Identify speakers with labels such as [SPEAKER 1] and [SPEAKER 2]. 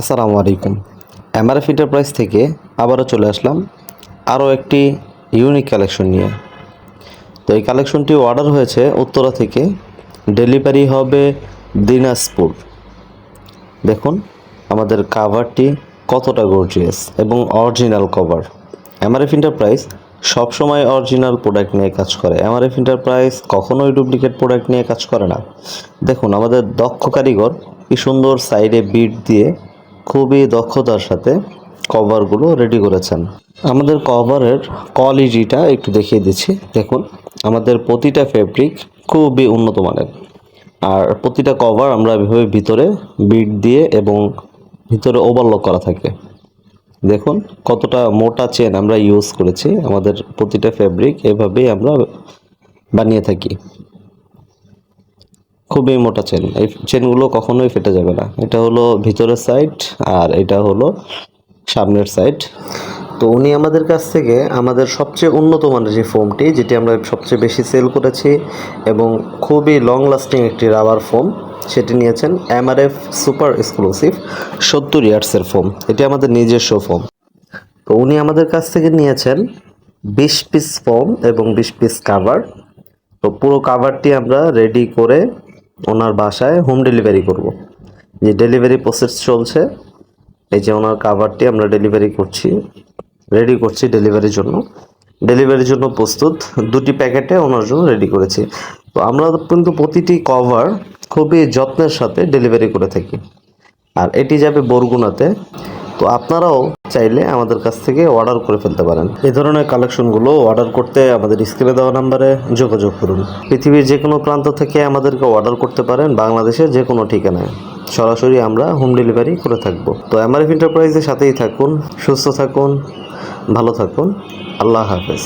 [SPEAKER 1] আসসালামু আলাইকুম। MRF enterprise থেকে আবারও চলে আসলাম আরও একটি ইউনিক কালেকশন নিয়ে। তো এই কালেকশনটি অর্ডার হয়েছে উত্তরা থেকে। ডেলিভারি হবে দিনাজপুর। দেখুন, আমাদের কাভারটি কতটা গর্জিয়াস এবং অরিজিনাল কভার এমআরএফ এন্টারপ্রাইজ সবসময় অরিজিনাল প্রোডাক্ট নিয়ে কাজ করে। এমআরএফ এন্টারপ্রাইজ কখনোই ডুপ্লিকেট প্রোডাক্ট নিয়ে কাজ করে না। দেখুন, আমাদের দক্ষ কারিগর কি সুন্দর সাইডে বিট দিয়ে খুবই দক্ষতার সাথে কভারগুলো রেডি করেছেন। আমাদের কভারের কোয়ালিটিটা একটু দেখিয়ে দিচ্ছি। দেখুন, আমাদের প্রতিটা ফেব্রিক খুবই উন্নত মানের। আর প্রতিটা কভার আমরা এভাবে ভিতরে বিট দিয়ে এবং ভিতরে ওভারলক করা থাকে। দেখুন, কতটা মোটা চেন আমরা ইউজ করেছি। আমাদের প্রতিটা ফেব্রিক এভাবেই আমরা বানিয়ে থাকি। খুবই মোটা চেন এই চেনগুলো কখনোই ফেটে যাবে না। এটা হলো ভিতরের সাইড আর এটা হলো সামনের সাইড তো উনি আমাদের কাছ থেকে আমাদের সবচেয়ে উন্নত মানের যে ফোমটি যেটি আমরা সবচেয়ে বেশি সেল করেছি এবং খুবই লং লাস্টিং একটি রাবার ফোম সেটি নিয়েছেন এমআরএফ সুপার এক্সক্লুসিভ সত্তর ইয়ার্সের ফোম এটি আমাদের নিজস্ব ফোম তো উনি আমাদের কাছ থেকে নিয়েছেন বিশ পিস ফোম এবং বিশ পিস কাভার তো পুরো কাভারটি আমরা রেডি করে ওনার বাসায় হোম ডেলিভারি করব। যে ডেলিভারি প্রসেস চলছে, এই যে ওনার কাভারটি আমরা ডেলিভারি করছি রেডি করছি ডেলিভারির জন্য। ডেলিভারির জন্য প্রস্তুত, দুটি প্যাকেটে ওনার জন্য রেডি করেছি। তো আমরা কিন্তু প্রতিটি কভার খুবই যত্নের সাথে ডেলিভারি করে থাকি। আর এটি যাবে বরগুনাতে। তো আপনারাও চাইলে আমাদের কাছ থেকে অর্ডার করে ফেলতে পারেন। এ ধরনের কালেকশনগুলো অর্ডার করতে আমাদের স্ক্রিনে দেওয়া নাম্বারে যোগাযোগ করুন। পৃথিবীর যে কোনো প্রান্ত থেকে আমাদেরকে অর্ডার করতে পারেন বাংলাদেশের যে কোনো ঠিকানায়। সরাসরি আমরা হোম ডেলিভারি করে থাকব। তো এমআরএফ এন্টারপ্রাইজের সাথেই থাকুন, সুস্থ থাকুন, ভালো থাকুন। আল্লাহ হাফেজ।